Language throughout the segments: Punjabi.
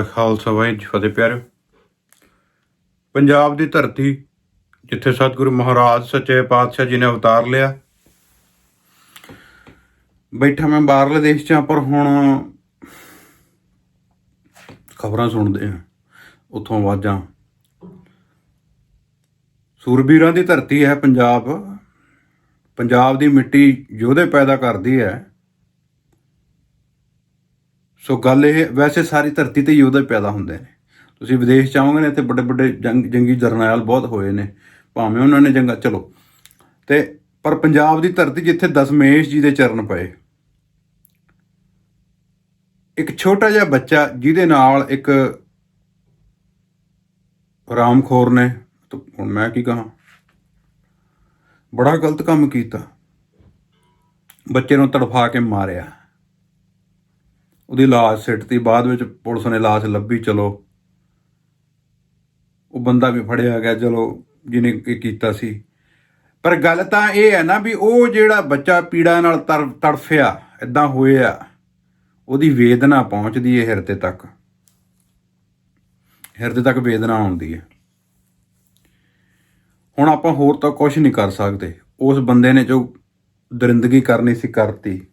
ਕਾ ਖਾਲਸਾ ਵਾਹਿਗੁਰੂ ਜੀ ਫਤਿਹ ਪਿਆਰਿਓ ਪੰਜਾਬ ਦੀ ਧਰਤੀ, ਜਿੱਥੇ ਸਤਿਗੁਰੂ ਮਹਾਰਾਜ ਸੱਚੇ ਪਾਤਸ਼ਾਹ ਜੀ ਨੇ ਅਵਤਾਰ ਲਿਆ। ਬੈਠਾ ਮੈਂ ਬਾਹਰਲੇ ਦੇਸ਼ 'ਚ ਆ, ਪਰ ਹੁਣ ਖਬਰਾਂ ਸੁਣਦੇ ਆ, ਉੱਥੋਂ ਆਵਾਜ਼ਾਂ। ਸੂਰਬੀਰਾਂ ਦੀ ਧਰਤੀ ਹੈ ਪੰਜਾਬ। ਪੰਜਾਬ ਦੀ ਮਿੱਟੀ ਯੋਧੇ ਪੈਦਾ ਕਰਦੀ ਹੈ। ਸੋ ਗੱਲ ਇਹ, ਵੈਸੇ ਸਾਰੀ ਧਰਤੀ ਤੇ ਯੋਧੇ ਪੈਦਾ ਹੁੰਦੇ ਨੇ। ਤੁਸੀਂ ਵਿਦੇਸ਼ ਚਾਹੋਗੇ ਨੇ ਤੇ ਵੱਡੇ ਵੱਡੇ ਜੰਗ, ਜੰਗੀ ਜਰਨੈਲ ਬਹੁਤ ਹੋਏ ਨੇ। ਭਾਵੇਂ ਉਹਨਾਂ ਨੇ ਜੰਗਾ, ਚਲੋ। ਤੇ, ਪਰ ਪੰਜਾਬ ਦੀ ਧਰਤੀ ਜਿੱਥੇ ਦਸਮੇਸ਼ ਜੀ ਦੇ ਚਰਨ ਪਏ। ਇੱਕ ਛੋਟਾ ਜਿਹਾ ਬੱਚਾ, ਜਿਹਦੇ ਨਾਲ ਇੱਕ ਰਾਮਖੋਰ ਨੇ ਹੁਣ ਮੈਂ ਕੀ ਕਹਾਂ? ਬੜਾ ਗਲਤ ਕੰਮ ਕੀਤਾ। ਬੱਚੇ ਨੂੰ ਤੜਫਾ ਕੇ ਮਾਰਿਆ। ਉਹਦੀ ਲਾਸ਼ ਸਿੱਟਤੀ ਬਾਅਦ ਵਿੱਚ ਪੁਲਿਸ ਨੇ ਲਾਸ਼ ਲੱਭੀ, ਚਲੋ। ਉਹ ਬੰਦਾ ਵੀ ਫੜਿਆ ਗਿਆ, ਚਲੋ, ਜਿਹਨੇ ਕੀ ਕੀਤਾ ਸੀ। ਪਰ ਗੱਲ ਤਾਂ ਇਹ ਹੈ ਨਾ ਵੀ ਉਹ ਜਿਹੜਾ ਬੱਚਾ ਪੀੜਾ ਨਾਲ ਤਰ, ਤੜਫਿਆ ਇਦਾਂ ਹੋਇਆ, ਉਹਦੀ ਵੇਦਨਾ ਪਹੁੰਚਦੀ ਹੈ ਹਿਰਦੇ ਤੱਕ। ਹਿਰਦੇ ਤੱਕ ਵੇਦਨਾ ਆਉਂਦੀ ਹੈ ਹੁਣ ਆਪਾਂ ਹੋਰ ਤਾਂ ਕੁਝ ਨਹੀਂ ਕਰ ਸਕਦੇ। ਉਸ ਬੰਦੇ ਨੇ ਜੋ ਦਰਿੰਦਗੀ ਕਰਨੀ ਸੀ, ਕਰਤੀ।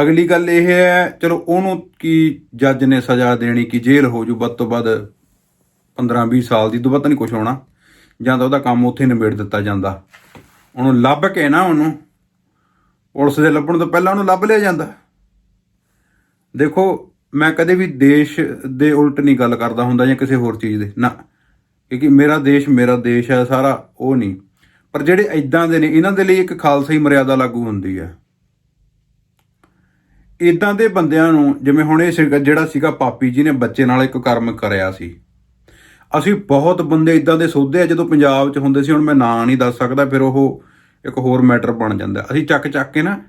ਅਗਲੀ ਗੱਲ ਇਹ ਹੈ, ਚਲੋ ਉਹਨੂੰ ਕੀ ਜੱਜ ਨੇ ਸਜ਼ਾ ਦੇਣੀ, ਕਿ ਜੇਲ੍ਹ ਹੋ ਜੂ, ਵੱਧ ਤੋਂ ਵੱਧ 15 20 ਸਾਲ ਦੀ ਤੋਂ ਵੱਧ ਨਹੀਂ ਕੁਝ ਹੋਣਾ। ਜਾਂ ਤਾਂ ਉਹਦਾ ਕੰਮ ਉੱਥੇ ਨਿਬੇੜ ਦਿੱਤਾ ਜਾਂਦਾ। ਉਹਨੂੰ ਲੱਭ ਕੇ ਨਾ ਉਹਨੂੰ, ਪੁਲਿਸ ਦੇ ਲੱਭਣ ਤੋਂ ਪਹਿਲਾਂ ਉਹਨੂੰ ਲੱਭ ਲਿਆ ਜਾਂਦਾ। ਦੇਖੋ, ਮੈਂ ਕਦੇ ਵੀ ਦੇਸ਼ ਦੇ ਉਲਟ ਨਹੀਂ ਗੱਲ ਕਰਦਾ ਹੁੰਦਾ ਜਾਂ ਕਿਸੇ ਹੋਰ ਚੀਜ਼ ਦੇ, ਨਾ। ਕਿਉਂਕਿ ਮੇਰਾ ਦੇਸ਼ ਮੇਰਾ ਦੇਸ਼ ਹੈ, ਸਾਰਾ ਉਹ ਨਹੀਂ। ਪਰ ਜਿਹੜੇ ਐਦਾਂ ਦੇ ਨੇ, ਇਹਨਾਂ ਦੇ ਲਈ ਇੱਕ ਖਾਲਸਾ ਹੀ ਮਰਿਆਦਾ ਲਾਗੂ ਹੁੰਦੀ ਹੈ। ਇਦਾਂ ਦੇ ਬੰਦਿਆਂ ਨੂੰ, ਜਿਵੇਂ ਹੁਣ ਇਹ ਸੀਗਾ- ਜਿਹੜਾ ਸੀਗਾ ਪਾਪੀ ਜੀ ਨੇ ਬੱਚੇ ਨਾਲ ਇੱਕ ਕਰਮ ਕਰਿਆ ਸੀ। ਅਸੀਂ ਬਹੁਤ ਬੰਦੇ ਇਦਾਂ ਦੇ ਸੋਧੇ ਆ, ਜਦੋਂ ਪੰਜਾਬ 'ਚ ਹੁੰਦੇ ਸੀ, ਹੁਣ ਮੈਂ ਨਾਂ ਨਹੀਂ ਦੱਸ ਸਕਦਾ, ਫਿਰ ਉਹ ਇੱਕ ਹੋਰ ਮੈਟਰ ਬਣ ਜਾਂਦਾ। ਅਸੀਂ ਚੱਕ ਚੱਕ ਕੇ ਨਾ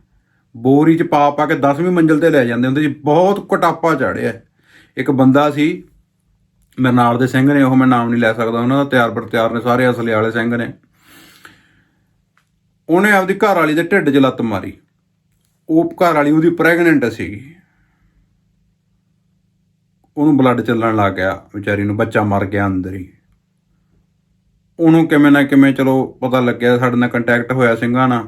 ਬੋਰੀ 'ਚ ਪਾ ਪਾ ਕੇ 10ਵੀਂ ਮੰਜ਼ਲ ਤੇ ਲੈ ਜਾਂਦੇ ਹੁੰਦੇ ਸੀ। ਬਹੁਤ ਕਟਾਪਾ ਚੜਿਆ। ਇੱਕ ਬੰਦਾ ਸੀ, ਮੇਰੇ ਨਾਲ ਦੇ ਸਿੰਘ ਨੇ, ਉਹ ਮੈਂ ਨਾਮ ਨਹੀਂ ਲੈ ਸਕਦਾ, ਉਹਨਾਂ ਦਾ ਤਿਆਰ ਪਰ ਤਿਆਰ ਨੇ, ਸਾਰੇ ਅਸਲੇ ਵਾਲੇ ਸਿੰਘ ਨੇ। ਉਹਨੇ ਆਪਦੀ ਘਰ ਵਾਲੀ ਦੇ ਢਿੱਡ 'ਚ ਲੱਤ ਮਾਰੀ। ਉਹ ਘਰ ਵਾਲੀ ਉਹਦੀ ਪ੍ਰੈਗਨੈਂਟ ਸੀਗੀ। ਉਹਨੂੰ ਬਲੱਡ ਚੱਲਣ ਲੱਗ ਗਿਆ, ਵਿਚਾਰੀ ਨੂੰ ਬੱਚਾ ਮਰ ਗਿਆ ਅੰਦਰ ਹੀ। ਉਹਨੂੰ ਕਿਵੇਂ ਨਾ ਕਿਵੇਂ ਚਲੋ ਪਤਾ ਲੱਗਿਆ, ਸਾਡੇ ਨਾਲ ਕੰਟੈਕਟ ਹੋਇਆ ਸਿੰਘਾਂ ਨਾਲ।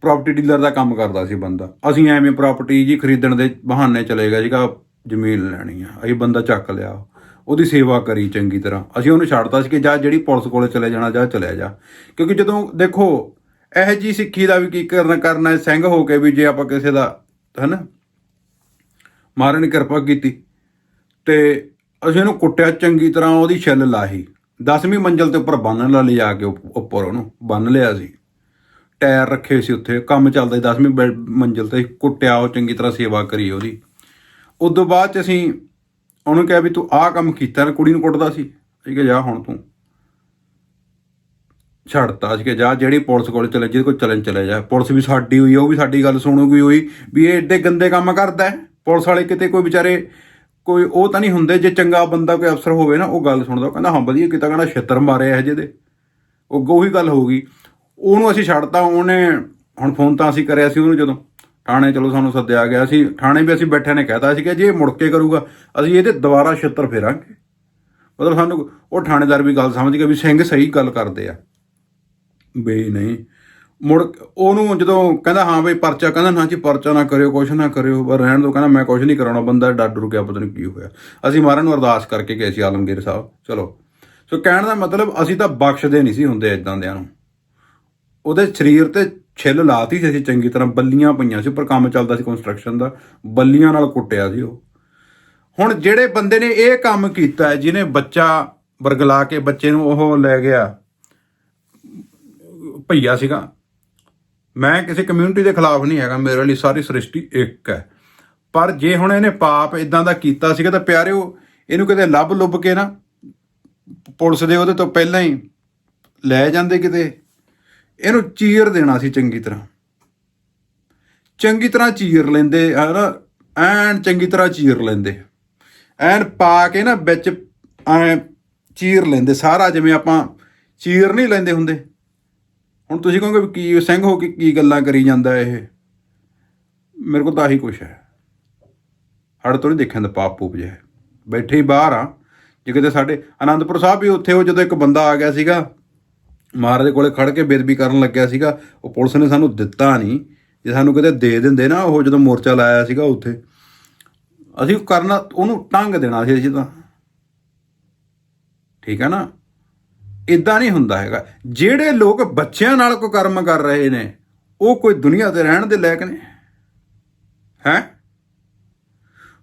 ਪ੍ਰਾਪਰਟੀ ਡੀਲਰ ਦਾ ਕੰਮ ਕਰਦਾ ਸੀ ਬੰਦਾ। ਅਸੀਂ ਐਵੇਂ ਪ੍ਰਾਪਰਟੀ ਜੀ ਖਰੀਦਣ ਦੇ ਬਹਾਨੇ ਚਲੇ ਗਏ ਜੀਗਾ ਜ਼ਮੀਨ ਲੈਣੀ ਆ ਅਸੀਂ ਬੰਦਾ ਚੱਕ ਲਿਆ। ਉਹਦੀ ਸੇਵਾ ਕਰੀ ਚੰਗੀ ਤਰ੍ਹਾਂ। ਅਸੀਂ ਉਹਨੂੰ ਛੱਡਤਾ ਸੀ ਕਿ ਜਾ ਜਿਹੜੀ ਪੁਲਿਸ ਕੋਲੇ ਚਲੇ ਜਾਣਾ, ਜਾ ਚਲਿਆ ਜਾ। ਕਿਉਂਕਿ ਜਦੋਂ ਦੇਖੋ ਇਹ ਜੀ ਸਿੱਖੀ ਦਾ ਵੀ ਕੀ ਕਰਨਾ ਕਰਨਾ ਹੈ? ਸਿੰਘ ਹੋ ਕੇ ਵੀ ਜੇ ਆਪਾਂ ਕਿਸੇ ਦਾ, ਹਨਾ? ਮਾਰਨ ਦੀ ਕਿਰਪਾ ਕੀਤੀ। ਤੇ ਅਸੀਂ ਉਹਨੂੰ ਕੁੱਟਿਆ, ਚੰਗੀ ਤਰ੍ਹਾਂ ਉਹਦੀ ਛਿੱਲ ਲਾਹੀ। 10ਵੀਂ ਮੰਜ਼ਲ ਤੇ ਉੱਪਰ ਬੰਨ੍ਹ ਲਾ ਲਿਜਾ ਕੇ ਉੱਪ- ਉੱਪਰ ਉਹਨੂੰ, ਬੰਨ ਲਿਆ ਸੀ। ਟਾਇਰ ਰੱਖੇ ਸੀ ਉੱਥੇ, ਕੰਮ ਚੱਲਦਾ ਸੀ 10ਵੀਂ ਬੈ- ਮੰਜ਼ਲ ਤੇ। ਕੁੱਟਿਆ, ਉਹ ਚੰਗੀ ਤਰ੍ਹਾਂ ਸੇਵਾ ਕਰੀ ਉਹਦੀ। ਉਦੋਂ ਬਾਅਦ ਚ ਅਸੀਂ ਉਹਨੂੰ ਕਿਹਾ ਵੀ ਤੂੰ ਆਹ ਕੰਮ ਕੀਤਾ ਨਾ ਕੁੜੀ ਨੂੰ ਕੁੱਟਦਾ ਸੀ। ਠੀਕ ਹੈ ਜਾ ਹੁਣ ਤੂੰ। ਛੱਡਤਾ ਸੀ ਕਿ ਜਾ ਜਿਹੜੀ ਪੁਲਿਸ ਕੋਲ ਚਲੇ ਜਿਹਦੇ ਕੋਲ ਚਲਨ ਚਲੇ ਜਾ। ਪੁਲਿਸ ਵੀ ਸਾਡੀ ਹੋਈ, ਉਹ ਵੀ ਸਾਡੀ ਗੱਲ ਸੁਣੂਗੀ ਹੋਈ ਵੀ ਇਹ ਏਡੇ ਗੰਦੇ ਕੰਮ ਕਰਦਾ ਪੁਲਿਸ ਵਾਲੇ ਕਿਤੇ ਕੋਈ ਵਿਚਾਰੇ ਕੋਈ ਉਹ ਤਾਂ ਨਹੀਂ ਹੁੰਦੇ, ਜੇ ਚੰਗਾ ਬੰਦਾ ਕੋਈ ਅਫਸਰ ਹੋਵੇ ਨਾ, ਉਹ ਗੱਲ ਸੁਣਦਾ। ਉਹ ਕਹਿੰਦਾ, ਹਾਂ ਵਧੀਆ ਕੀਤਾ, ਕਹਿੰਦਾ ਛਿੱਤਰ ਮਾਰੇ ਇਹ ਜਿਹਦੇ ਉਹ ਉਹੀ ਗੱਲ ਹੋਊਗੀ। ਉਹਨੂੰ ਅਸੀਂ ਛੱਡਤਾ, ਉਹਨੇ ਹੁਣ ਫੋਨ ਤਾਂ ਅਸੀਂ ਕਰਿਆ ਸੀ ਉਹਨੂੰ ਜਦੋਂ। ਥਾਣੇ ਚਲੋ ਸਾਨੂੰ ਸੱਦਿਆ ਗਿਆ ਸੀ। ਥਾਣੇ ਵੀ ਅਸੀਂ ਬੈਠੇ ਨੇ ਕਹਿਤਾ ਸੀ ਕਿ ਜੇ ਇਹ ਮੁੜ ਕੇ ਕਰੂਗਾ, ਅਸੀਂ ਇਹਦੇ ਦੁਬਾਰਾ ਛਿੱਤਰ ਫੇਰਾਂਗੇ। ਮਤਲਬ ਸਾਨੂੰ ਉਹ ਥਾਣੇਦਾਰ ਵੀ ਗੱਲ ਸਮਝ ਗਿਆ ਵੀ ਸਿੰਘ ਸਹੀ ਗੱਲ ਕਰਦੇ ਆ। ਬਈ ਨਹੀਂ। ਮੁੜ ਉਹਨੂੰ ਜਦੋਂ ਕਹਿੰਦਾ, ਹਾਂ ਬਈ, ਪਰਚਾ, ਕਹਿੰਦਾ, ਨਾ ਜੀ, ਪਰਚਾ ਨਾ ਕਰਿਓ, ਕੁਛ ਨਾ ਕਰਿਓ, ਪਰ ਰਹਿਣ ਦੋ ਕਹਿੰਦਾ, ਮੈਂ ਕੁਛ ਨਹੀਂ ਕਰਾਉਣਾ, ਬੰਦਾ ਡਰ ਡਰ ਗਿਆ, ਪਤਾ ਨਹੀਂ ਕੀ ਹੋਇਆ। ਅਸੀਂ ਮਹਾਰਾਜ ਨੂੰ ਅਰਦਾਸ ਕਰਕੇ ਗਏ ਸੀ, ਆਲਮਗੀਰ ਸਾਹਿਬ। ਚਲੋ। ਸੋ ਕਹਿਣ ਦਾ ਮਤਲਬ, ਅਸੀਂ ਤਾਂ ਬਖਸ਼ਦੇ ਨਹੀਂ ਸੀ ਹੁੰਦੇ ਇਦਾਂ ਦਿਆਂ ਨੂੰ। ਉਹਦੇ ਸਰੀਰ ਤੇ ਛਿੱਲ ਲਾਤੀ ਸੀ ਅਸੀਂ ਚੰਗੀ ਤਰ੍ਹਾਂ, ਬੱਲੀਆਂ ਪਈਆਂ ਸੀ, ਉੱਪਰ ਕੰਮ ਚੱਲਦਾ ਸੀ ਕੰਸਟਰਕਸ਼ਨ ਦਾ, ਬੱਲੀਆਂ ਨਾਲ ਕੁੱਟਿਆ ਸੀ ਉਹ। ਹੁਣ ਜਿਹੜੇ ਬੰਦੇ ਨੇ ਇਹ ਕੰਮ ਕੀਤਾ, ਜਿਹਨੇ ਬੱਚਾ ਵਰਗਲਾ ਕੇ ਬੱਚੇ ਨੂੰ ਉਹ ਲੈ ਗਿਆ ਭਈਆ ਸੀਗਾ। ਮੈਂ ਕਿਸੇ ਕਮਿਊਨਿਟੀ ਦੇ ਖਿਲਾਫ ਨਹੀਂ ਹੈਗਾ, ਮੇਰੇ ਲਈ ਸਾਰੀ ਸ੍ਰਿਸ਼ਟੀ ਇੱਕ ਹੈ। ਪਰ ਜੇ ਹੁਣ ਇਹਨੇ ਪਾਪ ਇਦਾਂ ਦਾ ਕੀਤਾ ਸੀਗਾ ਤਾਂ ਪਿਆਰਿਓ, ਇਹਨੂੰ ਕਿਤੇ ਲੱਭ ਲੁੱਭ ਕੇ ਨਾ ਪੁਲਿਸ ਦੇ ਉਹਦੇ ਤੋਂ ਪਹਿਲਾਂ ਹੀ ਲੈ ਜਾਂਦੇ ਕਿਤੇ। ਇਹਨੂੰ ਚੀਰ ਦੇਣਾ ਸੀ ਚੰਗੀ ਤਰ੍ਹਾਂ। ਚੰਗੀ ਤਰ੍ਹਾਂ ਚੀਰ ਲੈਂਦੇ, ਹਨਾ? ਐਨ ਚੰਗੀ ਤਰ੍ਹਾਂ ਚੀਰ ਲੈਂਦੇ। ਐਨ ਪਾ ਕੇ ਨਾ ਵਿੱਚ ਐ ਚੀਰ ਲੈਂਦੇ। ਸਾਰਾ ਜਿਵੇਂ ਆਪਾਂ ਚੀਰ ਨਹੀਂ ਲੈਂਦੇ ਹੁੰਦੇ। ਹੁਣ ਤੁਸੀਂ ਕਹੋਗੇ ਵੀ ਕੀ ਸਿੰਘ ਹੋ ਕੇ ਕੀ ਗੱਲਾਂ ਕਰੀ ਜਾਂਦਾ ਇਹ? ਮੇਰੇ ਕੋਲ ਤਾਂ ਆਹੀ ਕੁਛ ਹੈ। ਹੜ ਤੋਂ ਨਹੀਂ ਦੇਖਿਆ ਦਾ ਪਾਪ ਪੂਪ ਜਿਹਾ ਬੈਠੇ ਹੀ ਬਾਹਰ ਆ। ਜੇ ਕਿਤੇ ਸਾਡੇ ਆਨੰਦਪੁਰ ਸਾਹਿਬ ਵੀ ਉੱਥੇ ਉਹ ਜਦੋਂ ਇੱਕ ਬੰਦਾ ਆ ਗਿਆ ਸੀਗਾ, ਮਹਾਰਾਜ ਦੇ ਕੋਲੇ ਖੜ ਕੇ ਬੇਦਬੀ ਕਰਨ ਲੱਗਿਆ ਸੀਗਾ, ਉਹ ਪੁਲਿਸ ਨੇ ਸਾਨੂੰ ਦਿੱਤਾ ਨਹੀਂ। ਜੇ ਸਾਨੂੰ ਕਿਤੇ ਦੇ ਦਿੰਦੇ ਨਾ ਉਹ ਜਦੋਂ ਮੋਰਚਾ ਲਾਇਆ ਸੀਗਾ ਉੱਥੇ, ਅਸੀਂ ਕਰਨਾ, ਉਹਨੂੰ ਟੰਗ ਦੇਣਾ ਸੀ ਅਸੀਂ ਤਾਂ। ਠੀਕ ਹੈ ਨਾ? ਇਦਾਂ ਨਹੀਂ ਹੁੰਦਾ ਹੈਗਾ। ਜਿਹੜੇ ਲੋਕ ਬੱਚਿਆਂ ਨਾਲ ਕੋਈ ਕਰਮ ਕਰ ਰਹੇ ਨੇ, ਉਹ ਕੋਈ ਦੁਨੀਆ ਤੇ ਰਹਿਣ ਦੇ ਲਾਇਕ ਨੇ? ਹੈ?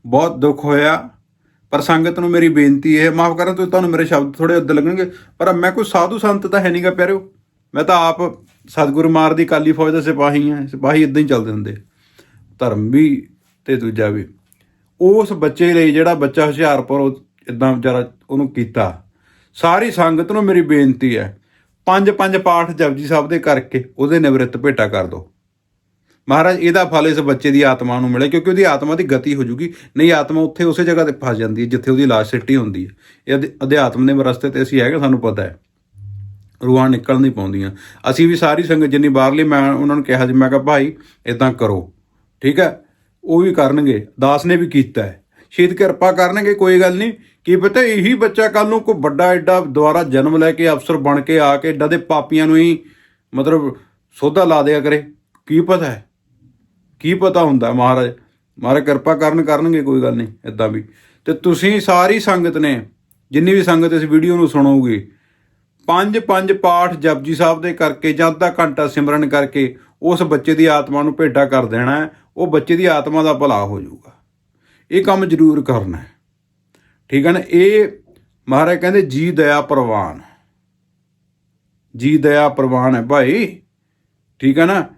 ਬਹੁਤ ਦੁੱਖ ਹੋਇਆ, ਪਰ ਸੰਗਤ ਨੂੰ ਮੇਰੀ ਬੇਨਤੀ ਹੈ, ਮਾਫ ਕਰਨਾ, ਤੁਸੀਂ ਤੁਹਾਨੂੰ ਮੇਰੇ ਸ਼ਬਦ ਥੋੜੇ ਅੱਧ ਲੱਗਣਗੇ, ਪਰ ਮੈਂ ਕੋਈ ਸਾਧੂ ਸੰਤ ਤਾਂ ਹੈ ਨਹੀਂਗਾ ਪਿਆਰਿਓ। ਮੈਂ ਤਾਂ ਆਪ ਸਤਿਗੁਰੂ ਮਾਰ ਦੀ ਕਾਲੀ ਫੌਜ ਦਾ ਸਿਪਾਹੀ ਹਾਂ, ਸਿਪਾਹੀ ਇਦਾਂ ਹੀ ਚੱਲਦੇ ਹੁੰਦੇ। ਧਰਮ ਵੀ ਤੇ ਦੂਜਾ ਵੀ। ਉਸ ਬੱਚੇ ਲਈ ਜਿਹੜਾ ਬੱਚਾ ਹੁਸ਼ਿਆਰਪੁਰ ਇਦਾਂ ਵਿਚਾਰਾ ਉਹਨੂੰ ਕੀਤਾ। ਸਾਰੀ ਸੰਗਤ ਨੂੰ ਮੇਰੀ ਬੇਨਤੀ ਹੈ, ਪੰਜ ਪੰਜ ਪਾਠ ਜਪਜੀ ਸਾਹਿਬ ਦੇ ਕਰਕੇ ਉਹਦੇ ਨਿਵਰਤ ਭੇਟਾ ਕਰ ਦਿਓ। ਮਹਾਰਾਜ, ਇਹਦਾ ਫਲ ਇਸ ਬੱਚੇ ਦੀ ਆਤਮਾ ਨੂੰ ਮਿਲੇ ਕਿਉਂਕਿ ਉਹਦੀ ਆਤਮਾ ਦੀ ਗਤੀ ਹੋ ਜੂਗੀ, ਨਹੀਂ ਆਤਮਾ ਉੱਥੇ ਉਸੇ ਜਗ੍ਹਾ ਤੇ ਫਸ ਜਾਂਦੀ ਹੈ, ਜਿੱਥੇ ਉਹਦੀ ਲਾਸ਼ ਸਿੱਟੀ ਹੁੰਦੀ ਹੈ। ਇਹ ਅਧ- ਅਧਿਆਤਮ ਦੇ ਰਸਤੇ ਤੇ ਅਸੀਂ ਹੈਗੇ, ਸਾਨੂੰ ਪਤਾ ਹੈ। ਰੂਹਾਂ ਨਿਕਲ ਨਹੀਂ ਪਾਉਂਦੀਆਂ। ਅਸੀਂ ਵੀ ਸਾਰੀ ਸੰਗਤ ਜਿੰਨੀ ਬਾਹਰਲੀ, ਮੈਂ ਉਹਨਾਂ ਨੂੰ ਕਿਹਾ ਜੀ ਮੈਂ ਕਿਹਾ, ਭਾਈ ਇਦਾਂ ਕਰੋ। ਠੀਕ ਹੈ? ਉਹ ਵੀ ਕਰਨਗੇ, ਦਾਸ ਨੇ ਵੀ ਕੀਤਾ ਹੈ। ਸ਼ਹੀਦ ਕਿਰਪਾ ਕਰਨਗੇ, ਕੋਈ ਗੱਲ ਨਹੀਂ। ਕੀ ਪਤਾ ਇਹੀ ਬੱਚਾ ਕੱਲ ਨੂੰ ਕੋਈ ਵੱਡਾ ਐਡਾ ਦੁਬਾਰਾ ਜਨਮ ਲੈ ਕੇ ਅਫਸਰ ਬਣ ਕੇ ਆ ਕੇ ਏਡਾ ਦੇ ਪਾਪੀਆਂ ਨੂੰ ਹੀ ਮਤਲਬ ਸੋਧਾ ਲਾ ਦਿਆ ਕਰੇ। ਕੀ ਪਤਾ ਹੈ? ਕੀ ਪਤਾ ਹੁੰਦਾ ਮਹਾਰਾਜ? ਮਹਾਰਾਜ ਕਿਰਪਾ ਕਰਨ ਕਰਨਗੇ, ਕੋਈ ਗੱਲ ਨਹੀਂ ਇਦਾਂ ਵੀ। ਤੇ ਤੁਸੀਂ ਸਾਰੀ ਸੰਗਤ ਨੇ, ਜਿੰਨੀ ਵੀ ਸੰਗਤ ਇਸ ਵੀਡੀਓ ਨੂੰ ਸੁਣੋਗੇ, ਪੰਜ ਪੰਜ ਪਾਠ ਜਪਜੀ ਸਾਹਿਬ ਦੇ ਕਰਕੇ ਜਾਂ ਅੱਧਾ ਘੰਟਾ ਸਿਮਰਨ ਕਰਕੇ ਉਸ ਬੱਚੇ ਦੀ ਆਤਮਾ ਨੂੰ ਭੇਟਾ ਕਰ ਦੇਣਾ ਹੈ, ਉਹ ਬੱਚੇ ਦੀ ਆਤਮਾ ਦਾ ਭਲਾ ਹੋ ਜਾਊਗਾ। ਇਹ ਕੰਮ ਜ਼ਰੂਰ ਕਰਨਾ ਹੈ। ਠੀਕ ਹੈ ਨਾ? ਇਹ ਮਹਾਰਾਜ ਕਹਿੰਦੇ, ਜੀ ਦਇਆ ਪ੍ਰਵਾਨ। ਜੀ ਦਇਆ ਪ੍ਰਵਾਨ ਹੈ ਭਾਈ। ਠੀਕ ਹੈ ਨਾ?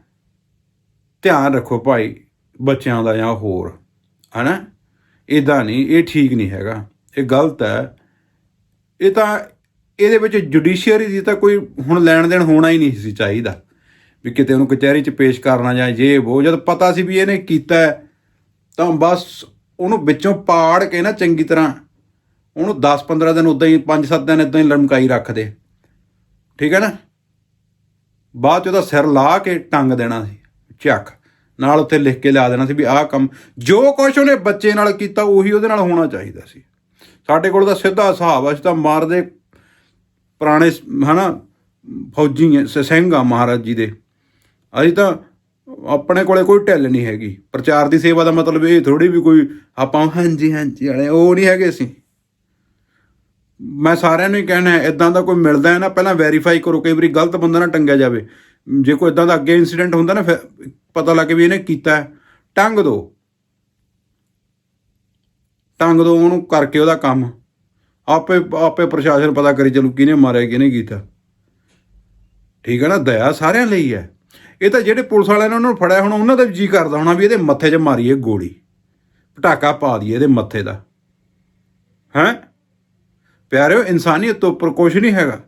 ਧਿਆਨ ਰੱਖੋ ਭਾਈ, ਬੱਚਿਆਂ ਦਾ ਜਾਂ ਹੋਰ। ਹਨਾ? ਇਦਾਂ ਨਹੀਂ, ਇਹ ਠੀਕ ਨਹੀਂ ਹੈਗਾ। ਇਹ ਗਲਤ ਹੈ। ਇਹ ਤਾਂ ਇਹਦੇ ਵਿੱਚ ਜੁਡੀਸ਼ੀਅਰੀ ਦੀ ਤਾਂ ਕੋਈ ਹੁਣ ਲੈਣ ਦੇਣ ਹੋਣਾ ਹੀ ਨਹੀਂ ਸੀ ਚਾਹੀਦਾ। ਵੀ ਕਿਤੇ ਉਹਨੂੰ ਕਚਹਿਰੀ 'ਚ ਪੇਸ਼ ਕਰਨਾ ਜਾਂ ਜੇ ਉਹ ਜਦ ਪਤਾ ਸੀ ਵੀ ਇਹਨੇ ਕੀਤਾ ਤਾਂ ਬਸ ਉਹਨੂੰ ਵਿੱਚੋਂ ਪਾੜ ਕੇ ਨਾ ਚੰਗੀ ਤਰ੍ਹਾਂ ਉਹਨੂੰ 10-15 ਦਿਨ ਉਦਾਂ ਹੀ 5-7 ਦਿਨ ਇਦਾਂ ਹੀ ਲਮਕਾਈ ਰੱਖਦੇ ਠੀਕ ਹੈ ਨਾ? ਬਾਅਦ 'ਚ ਉਹਦਾ ਸਿਰ ਲਾ ਕੇ ਟੰਗ ਦੇਣਾ ਸੀ, ਚੱਕ। ਨਾਲ ਉੱਥੇ ਲਿਖ ਕੇ ਲਾ ਦੇਣਾ ਸੀ ਵੀ ਆਹ ਕੰਮ, ਜੋ ਕੁਛ ਉਹਨੇ ਬੱਚੇ ਨਾਲ ਕੀਤਾ ਉਹੀ ਉਹਦੇ ਨਾਲ ਹੋਣਾ ਚਾਹੀਦਾ ਸੀ। ਸਾਡੇ ਕੋਲ ਤਾਂ ਸਿੱਧਾ ਹਿਸਾਬ ਅਸੀਂ ਤਾਂ ਮਾਰਦੇ ਪੁਰਾਣੇ ਸ- ਹਨਾ, ਫੌਜੀ ਸ- ਸਿੰਘ ਆ ਮਹਾਰਾਜ ਜੀ ਦੇ। ਅਸੀਂ ਤਾਂ ਆਪਣੇ ਕੋਲੇ ਕੋਈ ਢਿੱਲ ਨਹੀਂ ਹੈਗੀ। ਪ੍ਰਚਾਰ ਦੀ ਸੇਵਾ ਦਾ ਮਤਲਬ ਇਹ ਥੋੜੀ ਵੀ ਕੋਈ ਆਪਾਂ ਹਾਂਜੀ ਹਾਂਜੀ ਵਾਲੇ, ਉਹ ਨਹੀਂ ਹੈਗੇ ਅਸੀਂ। ਮੈਂ ਸਾਰਿਆਂ ਨੂੰ ਹੀ ਕਹਿਣਾ ਹੈ ਇਦਾਂ ਦਾ ਕੋਈ ਮਿਲਦਾ ਹੈ ਨਾ, ਪਹਿਲਾਂ ਵੈਰੀਫਾਈ ਕਰੋ, ਕਈ ਵਾਰੀ ਗਲਤ ਬੰਦਾ ਨਾ ਟੰਗਿਆ ਜਾਵੇ। ਜੇ ਕੋਈ ਇਦਾਂ ਦਾ ਅੱਗੇ ਇਨਸੀਡੈਂਟ ਹੁੰਦਾ ਨਾ, ਫਿਰ ਪਤਾ ਲੱਗੇ ਵੀ ਇਹਨੇ ਕੀਤਾ ਟੰਗ ਦੋ। ਟੰਗ ਦੋ ਉਹਨੂੰ ਕਰਕੇ ਉਹਦਾ ਕੰਮ। ਆਪੇ ਆਪੇ ਪ੍ਰਸ਼ਾਸਨ ਪਤਾ ਕਰੀ ਚਲੂ ਕਿਹਨੇ ਮਾਰਿਆ, ਕਿਹਨੇ ਕੀਤਾ। ਠੀਕ ਹੈ ਨਾ, ਦਇਆ ਸਾਰਿਆਂ ਲਈ ਹੈ। ਇਹ ਤਾਂ ਜਿਹੜੇ ਪੁਲਿਸ ਵਾਲਿਆਂ ਨੇ ਉਹਨਾਂ ਨੂੰ ਫੜਿਆ ਹੋਣਾ, ਉਹਨਾਂ ਦਾ ਵੀ ਜੀ ਕਰਦਾ ਹੋਣਾ ਵੀ ਇਹਦੇ ਮੱਥੇ 'ਚ ਮਾਰੀਏ ਗੋਲੀ। ਪਟਾਕਾ ਪਾ ਦਈਏ ਇਹਦੇ ਮੱਥੇ ਦਾ। ਹੈਂ? ਪਿਆਰਿਓ, ਇਨਸਾਨੀਅਤ ਤੋਂ ਉੱਪਰ ਕੁਝ ਨਹੀਂ ਹੈਗਾ।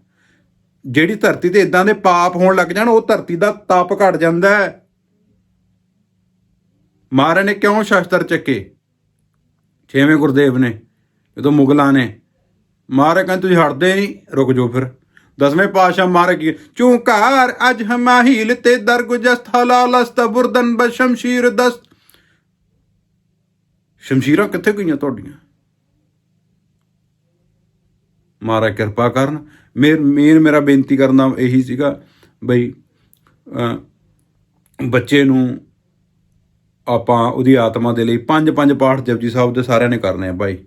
ਜਿਹੜੀ ਧਰਤੀ ਤੇ ਇਦਾਂ ਦੇ ਪਾਪ ਹੋਣ ਲੱਗ ਜਾਣ, ਉਹ ਧਰਤੀ ਦਾ ਤਪ ਘਟ ਜਾਂਦਾ ਹੈ। ਮਹਾਰਾਜ ਨੇ ਕਿਉਂ ਸ਼ਸਤਰ ਚੱਕੇ? ਛੇਵੇਂ ਗੁਰਦੇਵ ਨੇ, ਜਦੋਂ ਮੁਗਲਾਂ ਨੇ। ਮਹਾਰਾਜ ਕਹਿੰਦੇ, ਤੁਸੀਂ ਹਟਦੇ ਨਹੀਂ, ਰੁਕ ਜਾਓ ਫਿਰ। ਦਸਵੇਂ ਪਾਸ਼ਾ ਮਹਾਰਾਜ ਕੀ ਚੂੰਕਾਰ ਅਜ ਹਮਾਹੀਲ ਤੇ ਦਰਗੁਜਸਤ ਹਲਾਲਸਤ ਬੁਰਦਨ ਬਸ਼ਮਸ਼ੀਰ ਦਸਤ। ਸ਼ਮਸ਼ੀਰਾਂ ਕਿੱਥੇ ਗਈਆਂ ਤੁਹਾਡੀਆਂ? ਮਹਾਰਾਜ ਕਿਰਪਾ ਕਰਨ। ਮੇਰ ਮੇਨ ਮੇਰਾ ਬੇਨਤੀ ਕਰਨਾ ਇਹੀ ਸੀਗਾ ਬਈ ਬੱਚੇ ਨੂੰ ਆਪਾਂ ਉਹਦੀ ਆਤਮਾ ਦੇ ਲਈ ਪੰਜ ਪੰਜ ਪਾਠ ਜਪਜੀ ਸਾਹਿਬ ਦੇ ਸਾਰਿਆਂ ਨੇ ਕਰਨੇ ਆ ਭਾਈ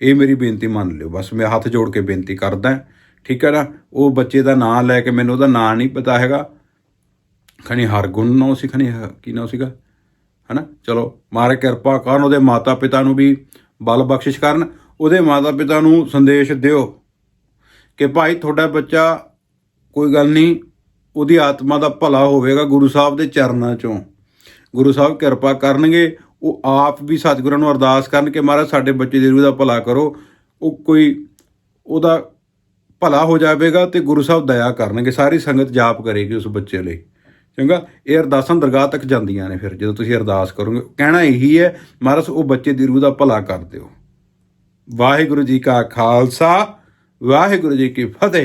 ਇਹ ਮੇਰੀ ਬੇਨਤੀ ਮੰਨ ਲਿਓ। ਬਸ ਮੈਂ ਹੱਥ ਜੋੜ ਕੇ ਬੇਨਤੀ ਕਰਦਾ। ਠੀਕ ਹੈ ਨਾ? ਉਹ ਬੱਚੇ ਦਾ ਨਾਂ ਲੈ ਕੇ ਮੈਨੂੰ ਉਹਦਾ ਨਾਂ ਨਹੀਂ ਪਤਾ ਹੈਗਾ। ਖਣੀ ਹਰਗੁਣ ਨਾਂ ਸੀ, ਖਣੀ ਹ- ਕੀ ਨਾਂ ਸੀਗਾ? ਹਨਾ? ਚਲੋ, ਮਾਰੇ ਕਿਰਪਾ ਕਰਨ ਉਹਦੇ ਮਾਤਾ ਪਿਤਾ ਨੂੰ ਵੀ ਬਲ ਬਖਸ਼ਿਸ਼ ਕਰਨ। ਉਹਦੇ ਮਾਤਾ ਪਿਤਾ ਨੂੰ ਸੰਦੇਸ਼ ਦਿਓ ਕਿ ਭਾਈ ਤੁਹਾਡਾ ਬੱਚਾ ਕੋਈ ਗੱਲ ਨਹੀਂ, ਉਹਦੀ ਆਤਮਾ ਦਾ ਭਲਾ ਹੋਵੇਗਾ ਗੁਰੂ ਸਾਹਿਬ ਦੇ ਚਰਨਾਂ ਚੋਂ। ਗੁਰੂ ਸਾਹਿਬ ਕਿਰਪਾ ਕਰਨਗੇ, ਉਹ ਆਪ ਵੀ ਸਤਿਗੁਰਾਂ ਨੂੰ ਅਰਦਾਸ ਕਰਨ ਕਿ ਮਹਾਰਾਜ ਸਾਡੇ ਬੱਚੇ ਦੇ ਰੂਹ ਦਾ ਭਲਾ ਕਰੋ। ਉਹ ਕੋਈ ਉਹਦਾ ਭਲਾ ਹੋ ਜਾਵੇਗਾ ਤੇ ਗੁਰੂ ਸਾਹਿਬ ਦਇਆ ਕਰਨਗੇ, ਸਾਰੀ ਸੰਗਤ ਜਾਪ ਕਰੇਗੀ ਉਸ ਬੱਚੇ ਲਈ। ਚੰਗਾ? ਇਹ ਅਰਦਾਸਾਂ ਦਰਗਾਹ ਤੱਕ ਜਾਂਦੀਆਂ ਨੇ ਫਿਰ, ਜਦੋਂ ਤੁਸੀਂ ਅਰਦਾਸ ਕਰੋਗੇ। ਕਹਿਣਾ ਇਹੀ ਹੈ, ਮਹਾਰਾਜ, ਉਹ ਬੱਚੇ ਦੀ ਰੂਹ ਦਾ ਭਲਾ ਕਰ ਦਿਓ। ਵਾਹਿਗੁਰੂ ਜੀ ਕਾ ਖਾਲਸਾ, ਵਾਹਿਗੁਰੂ ਜੀ ਕੀ ਫਤਿਹ।